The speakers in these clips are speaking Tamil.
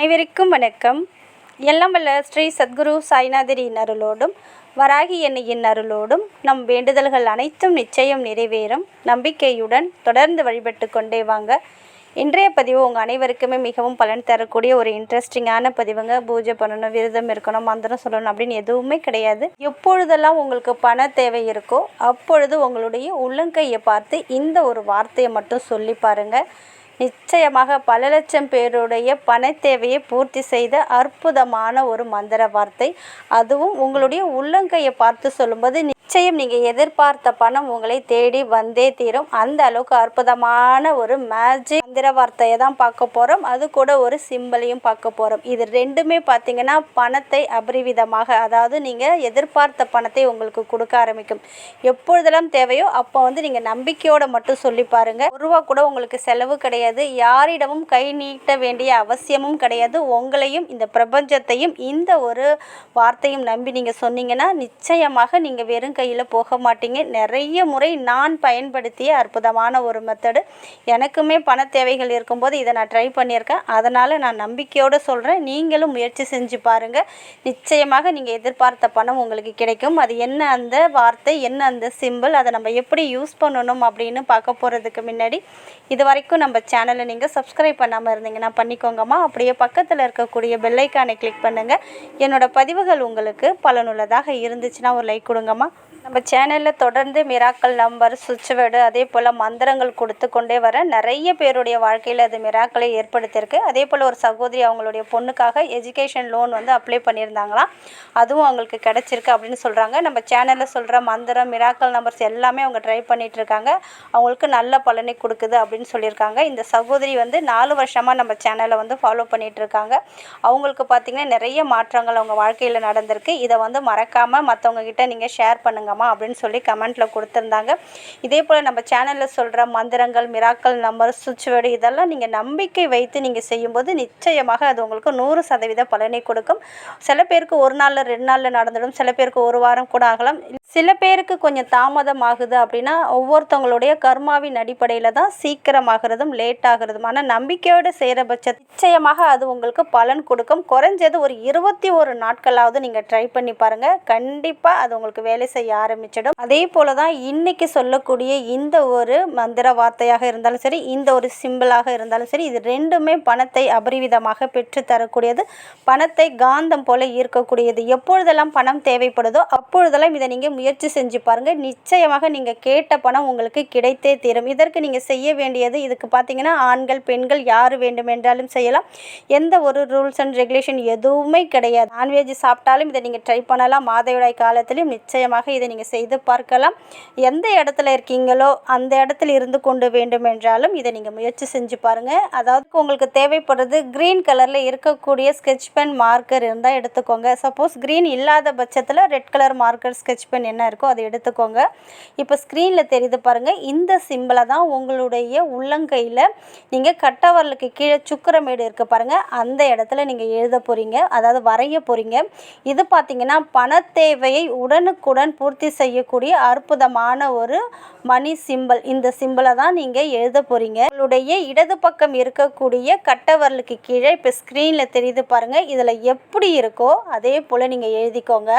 அனைவருக்கும் வணக்கம். எல்லாம் வல்ல ஸ்ரீ சத்குரு சாய்நாதரின் அருளோடும் வராகி எண்ணையின் அருளோடும் நம் வேண்டுதல்கள் அனைத்தும் நிச்சயம் நிறைவேறும். நம்பிக்கையுடன் தொடர்ந்து வழிபட்டு கொண்டே வாங்க. இன்றைய பதிவு உங்கள் அனைவருக்குமே மிகவும் பலன் தரக்கூடிய ஒரு இன்ட்ரெஸ்டிங்கான பதிவுங்க. பூஜை பண்ணணும் விரதம் இருக்கணும் மந்திரம் சொல்லணும் அப்படின்னு எதுவுமே கிடையாது. எப்பொழுதெல்லாம் உங்களுக்கு பண தேவை இருக்கோ அப்பொழுது உங்களுடைய உள்ளங்கையை பார்த்து இந்த ஒரு வார்த்தையை மட்டும் சொல்லி பாருங்கள் நிச்சயமாக பல லட்சம் பேருடைய பண தேவையை பூர்த்தி செய்த அற்புதமான ஒரு மந்திர வார்த்தை அதுவும் உங்களுடைய உள்ளங்கையை பார்த்து சொல்லும்போது நிச்சயம் நீங்கள் எதிர்பார்த்த பணம் உங்களை தேடி வந்தே தீரும். அந்த அளவுக்கு அற்புதமான ஒரு மேஜிக் மந்திர வார்த்தையை தான் பார்க்க போகிறோம் அது கூட ஒரு சிம்பலையும் பார்க்க போகிறோம் இது ரெண்டுமே பார்த்தீங்கன்னா பணத்தை அபரிவிதமாக அதாவது நீங்கள் எதிர்பார்த்த பணத்தை உங்களுக்கு கொடுக்க ஆரம்பிக்கும். எப்பொழுதெல்லாம் தேவையோ அப்போ வந்து நீங்கள் நம்பிக்கையோடு மட்டும் சொல்லி பாருங்கள் ஒரு ரூபா கூட உங்களுக்கு செலவு கிடையாது. யாரிடமும் கை நீட்ட வேண்டிய அவசியமும் கிடையாது. உங்களையும் இந்த பிரபஞ்சத்தையும் இந்த ஒரு வார்த்தையும் நம்பி நீங்கள் சொன்னீங்கன்னா நிச்சயமாக நீங்கள் வெறும் கையில் போக மாட்டீங்க. நிறைய முறை நான் பயன்படுத்திய அற்புதமான ஒரு மெத்தடு எனக்குமே பண தேவைகள் இருக்கும்போது இதை நான் ட்ரை பண்ணியிருக்கேன். அதனால் நான் நம்பிக்கையோடு சொல்கிறேன் நீங்களும் முயற்சி செஞ்சு பாருங்கள் நிச்சயமாக நீங்கள் எதிர்பார்த்த பணம் உங்களுக்கு கிடைக்கும். அது என்ன அந்த வார்த்தை என்ன அந்த சிம்பிள் அதை நம்ம எப்படி யூஸ் பண்ணணும் அப்படின்னு பார்க்க போகிறதுக்கு முன்னாடி இது வரைக்கும் நம்ம சேனலை நீங்கள் சப்ஸ்கிரைப் பண்ணாமல் இருந்தீங்கன்னா பண்ணிக்கோங்கம்மா. அப்படியே பக்கத்தில் இருக்கக்கூடிய பெல்லைக்கானை கிளிக் பண்ணுங்கள் என்னோடய பதிவுகள் உங்களுக்கு பலனுள்ளதாக இருந்துச்சுன்னா ஒரு லைக் கொடுங்கம்மா. நம்ம சேனலில் தொடர்ந்து மிராக்கள் நம்பர் சுவிட்ச் வேர்டு அதே போல் மந்திரங்கள் கொடுத்து கொண்டே வர நிறைய பேருடைய வாழ்க்கையில் அது மிராக்களை ஏற்படுத்தியிருக்கு. அதே போல் ஒரு சகோதரி அவங்களுடைய பொண்ணுக்காக எஜுகேஷன் லோன் வந்து அப்ளை பண்ணியிருந்தாங்களாம் அதுவும் அவங்களுக்கு கிடச்சிருக்கு அப்படின்னு சொல்கிறாங்க நம்ம சேனலில் சொல்கிற மந்திரம் மிராக்கள் நம்பர்ஸ் எல்லாமே அவங்க ட்ரை பண்ணிகிட்ருக்காங்க அவங்களுக்கு நல்ல பலனை கொடுக்குது அப்படின்னு சொல்லியிருக்காங்க. இந்த சகோதரி வந்து நாலு வருஷமாக நம்ம சேனலை வந்து ஃபாலோ பண்ணிகிட்டு இருக்காங்க அவங்களுக்கு பார்த்திங்கன்னா நிறைய மாற்றங்கள் அவங்க வாழ்க்கையில் நடந்திருக்கு. இதை வந்து மறக்காமல் மற்றவங்க கிட்டே நீங்கள் ஷேர் பண்ணுங்கள் பண்ணுங்கம்மா அப்படின்னு சொல்லி கமெண்ட்டில் கொடுத்துருந்தாங்க. இதே போல் நம்ம சேனலில் சொல்கிற மந்திரங்கள் மிராக்கள் நம்பர் சுவிட்ச் வேர்டு இதெல்லாம் நீங்கள் நம்பிக்கை வைத்து நீங்கள் செய்யும்போது நிச்சயமாக அது உங்களுக்கு நூறு சதவீத பலனை கொடுக்கும். சில பேருக்கு ஒரு நாளில் ரெண்டு நாளில் நடந்துடும். சில பேருக்கு ஒரு வாரம் கூட ஆகலாம். சில பேருக்கு கொஞ்சம் தாமதம் ஆகுது அப்படின்னா ஒவ்வொருத்தவங்களுடைய கர்மாவின் அடிப்படையில் தான் சீக்கிரமாகிறதும் லேட் ஆகிறதும். ஆனால் நம்பிக்கையோடு செய்கிற பட்ச நிச்சயமாக அது உங்களுக்கு பலன் கொடுக்கும். குறைஞ்சது ஒரு இருபத்தி ஒரு நாட்களாவது நீங்கள் ட்ரை பண்ணி பாருங்கள் கண்டிப்பாக அது உங்களுக்கு வேலை செய்ய ஆரம்பிச்சிடும். அதே போல் தான் இன்றைக்கி சொல்லக்கூடிய இந்த ஒரு மந்திர வார்த்தையாக இருந்தாலும் சரி இந்த ஒரு சிம்பிளாக இருந்தாலும் சரி இது ரெண்டுமே பணத்தை அபரிவிதமாக பெற்று தரக்கூடியது. பணத்தை காந்தம் போல ஈர்க்கக்கூடியது. எப்பொழுதெல்லாம் பணம் தேவைப்படுதோ அப்பொழுதெல்லாம் இதை நீங்கள் முயற்சி செஞ்சு பாருங்கள் நிச்சயமாக நீங்கள் கேட்ட பணம் உங்களுக்கு கிடைத்தே தீரும். இதற்கு நீங்கள் செய்ய வேண்டியது இதுக்கு பார்த்தீங்கன்னா ஆண்கள் பெண்கள் யார் வேண்டுமென்றாலும் செய்யலாம். எந்த ஒரு ரூல்ஸ் அண்ட் ரெகுலேஷன் எதுவுமே கிடையாது. நான்வெஜ் சாப்பிட்டாலும் இதை நீங்கள் ட்ரை பண்ணலாம். மாதவிடாய் காலத்திலும் நிச்சயமாக இதை நீங்கள் செய்து பார்க்கலாம். எந்த இடத்துல இருக்கீங்களோ அந்த இடத்துல இருந்து கொண்டு வேண்டும் என்றாலும் இதை நீங்கள் முயற்சி செஞ்சு பாருங்கள் அதாவது உங்களுக்கு தேவைப்படுறது க்ரீன் கலரில் இருக்கக்கூடிய ஸ்கெட்ச் பென் மார்க்கர் இருந்தால் எடுத்துக்கோங்க. சப்போஸ் க்ரீன் இல்லாத பட்சத்தில் red colour marker sketch pen என்ன இருக்கோ அதை எடுத்துக்கோங்க. இப்போ ஸ்க்ரீனில் தெரியுது பாருங்கள் இந்த சிம்பிளை தான் உங்களுடைய உள்ளங்கையில் நீங்கள் கட்டவரலுக்கு கீழே சுக்கரமேடு இருக்க பாருங்கள் அந்த இடத்துல நீங்கள் எழுத போகிறீங்க அதாவது வரைய போகிறீங்க இது பார்த்தீங்கன்னா பண தேவையை உடனுக்குடன் பூர்த்தி செய்யக்கூடிய அற்புதமான ஒரு மணி சிம்பிள் இந்த சிம்பிளை தான் நீங்கள் எழுத போகிறீங்க உங்களுடைய இடது பக்கம் இருக்கக்கூடிய கட்டவரலுக்கு கீழே இப்போ ஸ்க்ரீனில் தெரியுது பாருங்கள் இதில் எப்படி இருக்கோ அதே போல் நீங்கள் எழுதிக்கோங்க.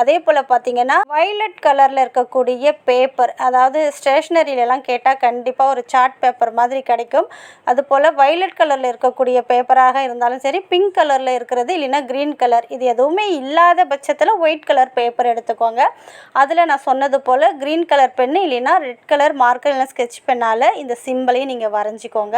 அதே போல் பார்த்தீங்கன்னா வைலட் கலரில் இருக்கக்கூடிய பேப்பர் அதாவது ஸ்டேஷ்னரியிலலாம் கேட்டால் கண்டிப்பாக ஒரு சார்ட் பேப்பர் மாதிரி கிடைக்கும். அது போல் வைலட் கலரில் இருக்கக்கூடிய பேப்பராக இருந்தாலும் சரி பிங்க் கலரில் இருக்கிறது இல்லைன்னா க்ரீன் கலர் இது எதுவுமே இல்லாத பட்சத்தில் ஒயிட் கலர் பேப்பர் எடுத்துக்கோங்க. அதில் நான் சொன்னது போல் க்ரீன் கலர் பென்னு இல்லைன்னா ரெட் கலர் மார்க்கர் இல்லைனா ஸ்கெட்ச் பென்னால் இந்த சிம்பிளையும் நீங்கள் வரைஞ்சிக்கோங்க.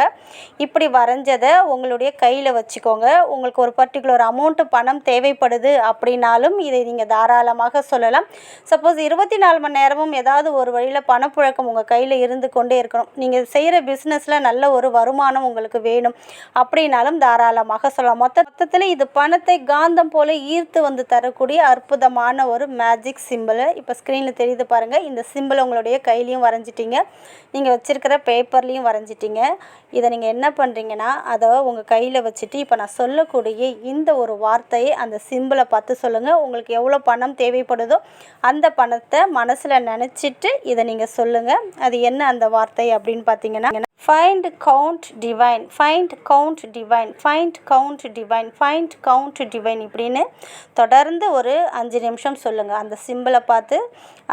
இப்படி வரைஞ்சதை உங்களுடைய கையில் வச்சுக்கோங்க. உங்களுக்கு ஒரு பர்டிகுலர் அமௌண்ட்டு பணம் தேவைப்படுது அப்படின்னாலும் இதை நீங்கள் தாராளமாக சொல்லலாம். சப்போஸ் இருபத்தி நாலு மணி நேரமும் ஏதாவது ஒரு வழியில் பணப்புழக்கம் உங்கள் கையில் இருந்து கொண்டே இருக்கணும். நீங்கள் செய்கிற பிஸ்னஸில் நல்ல ஒரு வருமானம் உங்களுக்கு வேணும் அப்படின்னாலும் தாராளமாக சொல்லலாம். மொத்த மொத்தத்தில் இது பணத்தை காந்தம் போல ஈர்த்து வந்து தரக்கூடிய அற்புதமான ஒரு மேஜிக் சிம்பிள் இப்போ இப்போ ஸ்க்ரீனில் தெரியுது பாருங்கள் இந்த சிம்பிள் உங்களுடைய கையிலையும் வரைஞ்சிட்டிங்க. நீங்கள் வச்சுருக்கிற பேப்பர்லேயும் வரைஞ்சிட்டிங்க. இதை நீங்கள் என்ன பண்ணுறீங்கன்னா அதை உங்கள் கையில் வச்சுட்டு இப்போ நான் சொல்லக்கூடிய இந்த ஒரு வார்த்தையை அந்த சிம்பிளை பார்த்து சொல்லுங்கள் உங்களுக்கு எவ்வளோ பணம் தேவைப்படுதோ அந்த பணத்தை மனசில் நினச்சிட்டு இதை நீங்கள் சொல்லுங்கள் அது என்ன அந்த வார்த்தை அப்படின்னு பார்த்தீங்கன்னா find count divine find count divine find count divine find count divine இப்படின்னு தொடர்ந்து ஒரு அஞ்சு நிமிஷம் சொல்லுங்கள் அந்த சிம்பிளை பார்த்து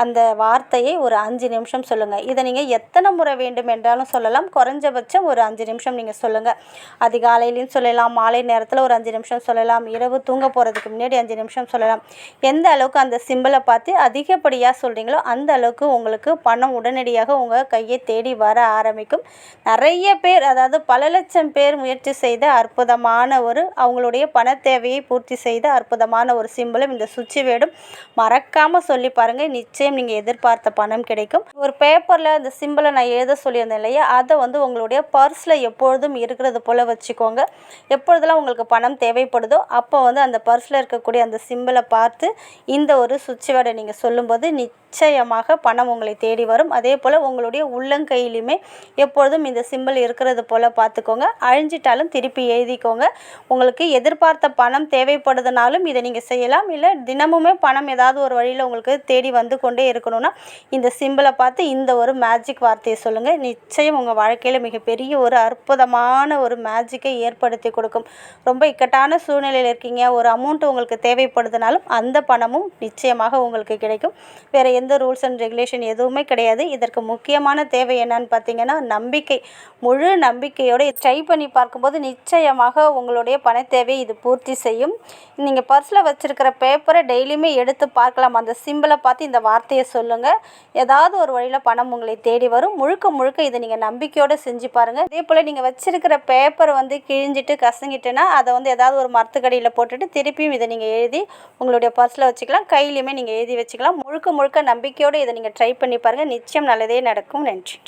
அந்த வார்த்தையை ஒரு அஞ்சு நிமிஷம் சொல்லுங்கள் இதை நீங்கள் எத்தனை முறை வேண்டும் என்றாலும் சொல்லலாம். குறைஞ்சபட்சம் ஒரு அஞ்சு நிமிஷம் நீங்கள் சொல்லுங்கள் அதிகாலையிலையும் சொல்லலாம். மாலை நேரத்தில் ஒரு அஞ்சு நிமிஷம் சொல்லலாம். இரவு தூங்க போகிறதுக்கு முன்னாடி அஞ்சு நிமிஷம் சொல்லலாம். எந்த அளவுக்கு அந்த சிம்பிளை பார்த்து அதிகப்படியாக சொல்கிறீங்களோ அந்த அளவுக்கு உங்களுக்கு பணம் உடனடியாக உங்கள் கையை தேடி வர ஆரம்பிக்கும். நிறைய பேர் அதாவது பல லட்சம் பேர் முயற்சி செய்த அற்புதமான ஒரு அவங்களுடைய பண தேவையை பூர்த்தி செய்த அற்புதமான ஒரு சிம்பிளும் இந்த சுவிட்ச் வேடும். மறக்காமல் சொல்லி பாருங்கள் நிச்சயம் நீங்கள் எதிர்பார்த்த பணம் கிடைக்கும். ஒரு பேப்பரில் அந்த சிம்பிளை நான் எழுத சொல்லியிருந்தேன் இல்லையா? அதை வந்து உங்களுடைய பர்ஸில் எப்பொழுதும் இருக்கிறது போல் வச்சுக்கோங்க. எப்பொழுதெல்லாம் உங்களுக்கு பணம் தேவைப்படுதோ அப்போ வந்து அந்த பர்ஸில் இருக்கக்கூடிய அந்த சிம்பிளை பார்த்து இந்த ஒரு சுவிட்ச் வேர்டை நீங்கள் சொல்லும்போது நிச்சயமாக பணம் உங்களை தேடி வரும். அதே போல் உங்களுடைய உள்ளங்கையிலுமே எப்பொழுதும் இந்த சிம்பிள் இருக்கிறது போல் பார்த்துக்கோங்க. அழிஞ்சிட்டாலும் திருப்பி எழுதிக்கோங்க. உங்களுக்கு எதிர்பார்த்த பணம் தேவைப்படுதுனாலும் இதை நீங்கள் செய்யலாம். இல்லை தினமுமே பணம் ஏதாவது ஒரு வழியில் உங்களுக்கு தேடி வந்து கொண்டே இருக்கணும்னா இந்த சிம்பிளை பார்த்து இந்த ஒரு மேஜிக் வார்த்தையை சொல்லுங்கள் நிச்சயம் உங்கள் வாழ்க்கையில் மிகப்பெரிய ஒரு அற்புதமான ஒரு மேஜிக்கை ஏற்படுத்தி கொடுக்கும். ரொம்ப இக்கட்டான சூழ்நிலையில் இருக்கீங்க. ஒரு அமௌண்ட் உங்களுக்கு தேவைப்படுதுனாலும் அந்த பணமும் நிச்சயமாக உங்களுக்கு கிடைக்கும். வேறு எந்த ரூல்ஸ் அண்ட் ரெகுலேஷன் எதுவுமே கிடையாது. இதற்கு முக்கியமான தேவை என்னன்னு பார்த்தீங்கன்னா நம்பிக்கை முழு நம்பிக்கையோடு ட்ரை பண்ணி பார்க்கும்போது நிச்சயமாக உங்களுடைய பண தேவையை இது பூர்த்தி செய்யும். நீங்கள் பர்ஸில் வச்சுருக்கிற பேப்பரை டெய்லியுமே எடுத்து பார்க்கலாம். அந்த சிம்பிளை பார்த்து இந்த வார்த்தையை சொல்லுங்கள் ஏதாவது ஒரு வழியில் பணம் உங்களை தேடி வரும். முழுக்க முழுக்க இதை நீங்கள் நம்பிக்கையோடு செஞ்சு பாருங்கள் அதே போல் நீங்கள் வச்சுருக்கிற பேப்பரை வந்து கிழிஞ்சிட்டு கசங்கிட்டுன்னா அதை வந்து ஏதாவது ஒரு மரத்துக்கடியில் போட்டுட்டு திருப்பியும் இதை நீங்கள் எழுதி உங்களுடைய பர்ஸில் வச்சுக்கலாம். கையிலையுமே நீங்கள் எழுதி வச்சுக்கலாம். முழுக்க முழுக்க நம்பிக்கையோடு இதை நீங்கள் ட்ரை பண்ணி பாருங்கள் நிச்சயம் நல்லதே நடக்கும். நன்றி.